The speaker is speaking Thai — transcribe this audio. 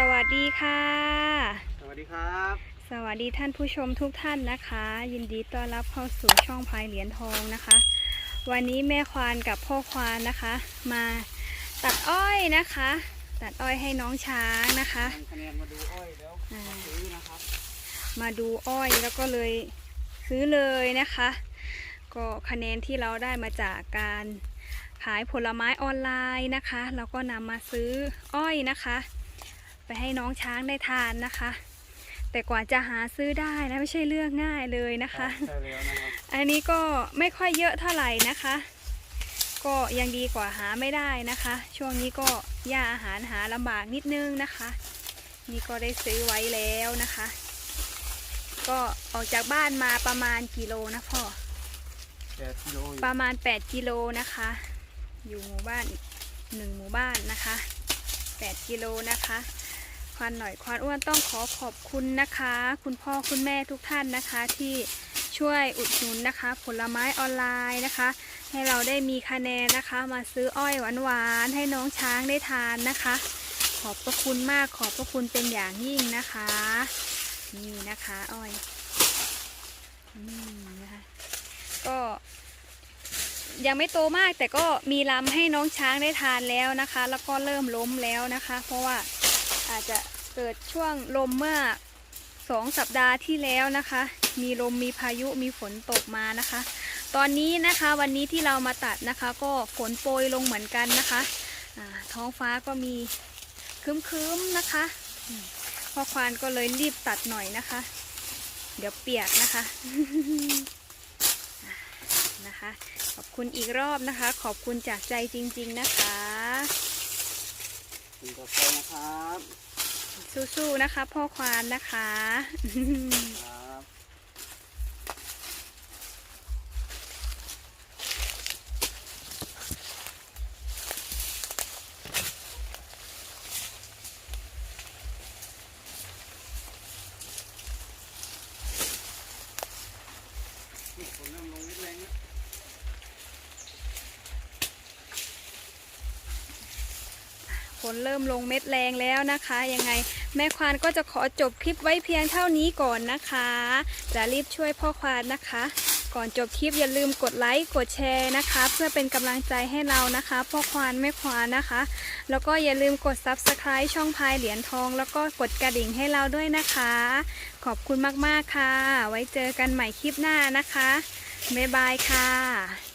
สวัสดีค่ะ สวัสดีครับ สวัสดีท่านผู้ชมทุกท่านนะคะ ยินดีต้อนรับเข้าสู่ช่องพายเหรียญทองนะคะ วันนี้แม่ควานกับพ่อควานนะคะ มาตัดอ้อยนะคะ ตัดอ้อยให้น้องช้างนะคะทำคะแนนมาดูอ้อยแล้วอ่าซื้อนะครับ มาดูอ้อยแล้วก็เลยซื้อเลยนะคะ ก็คะแนนที่เราได้มาจากการขายผลไม้ออนไลน์นะคะ เราก็นำมาซื้ออ้อยนะคะ ไปให้น้องช้างได้ทานนะคะ แต่กว่าจะหาซื้อได้นะไม่ใช่เรื่องง่ายเลยนะคะ ใช่แล้วนะครับอันนี้ก็ไม่ค่อยเยอะเท่าไหร่นะคะ ก็ยังดีกว่าหาไม่ได้นะคะ ช่วงนี้ก็ย่าอาหารหาลำบากนิดนึงนะคะ นี่ก็ได้ซื้อไว้แล้วนะคะ ก็ออกจากบ้านมาประมาณกิโลนะพ่อ แปดกิโลอยู่ประมาณ 8 กิโลนะคะ อยู่หมู่บ้านหนึ่งหมู่บ้านนะคะ 8 กิโลนะคะ ควานหน่อยควานอ้วนต้องขอขอบคุณนะคะ คุณพ่อคุณแม่ทุกท่านนะคะ ที่ช่วยอุดหนุนนะคะ ผลไม้ออนไลน์นะคะ ให้เราได้มีคะแนนนะคะ มาซื้ออ้อยหวานๆให้น้องช้างได้ทานนะคะ ขอบพระคุณมากขอบพระคุณเป็นอย่างยิ่งนะคะ นี่นะคะอ้อยอืมนะคะก็ยังไม่โตมากแต่ก็มีลำให้น้องช้างได้ทานแล้วนะคะ แล้วก็เริ่มล้มแล้วนะคะ เพราะว่า อาจจะเกิดช่วงลมเมื่อสองสัปดาห์ที่แล้วนะคะ มีลมมีพายุมีฝนตกมานะคะ ตอนนี้นะคะวันนี้ที่เรามาตัดนะคะ ก็ฝนโปรยลงเหมือนกันนะคะท้องฟ้าก็มีครึ้มๆนะคะพ่อควานก็เลยรีบตัดหน่อยนะคะ เดี๋ยวเปียกนะคะนะคะ ขอบคุณอีกรอบนะคะ ขอบคุณจากใจจริง ๆนะคะ กินกาแฟนะครับ สู้ๆนะคะ พ่อควานนะคะ ครับ นี่ฝนเริ่มลงนิดแรงแล้ว ฝนเริ่มลงเม็ดแรงแล้วนะคะ ยังไงแม่ควานก็จะขอจบคลิปไว้เพียงเท่านี้ก่อนนะคะ จะรีบช่วยพ่อควานนะคะ ก่อนจบคลิปอย่าลืมกดไลค์กดแชร์นะคะ เพื่อเป็นกำลังใจให้เรานะคะ พ่อควานแม่ควานนะคะ แล้วก็อย่าลืมกด subscribe ช่องพายเหรียญทอง แล้วก็กดกระดิ่งให้เราด้วยนะคะ ขอบคุณมากๆค่ะ ไว้เจอกันใหม่คลิปหน้านะคะบ๊ายบายค่ะ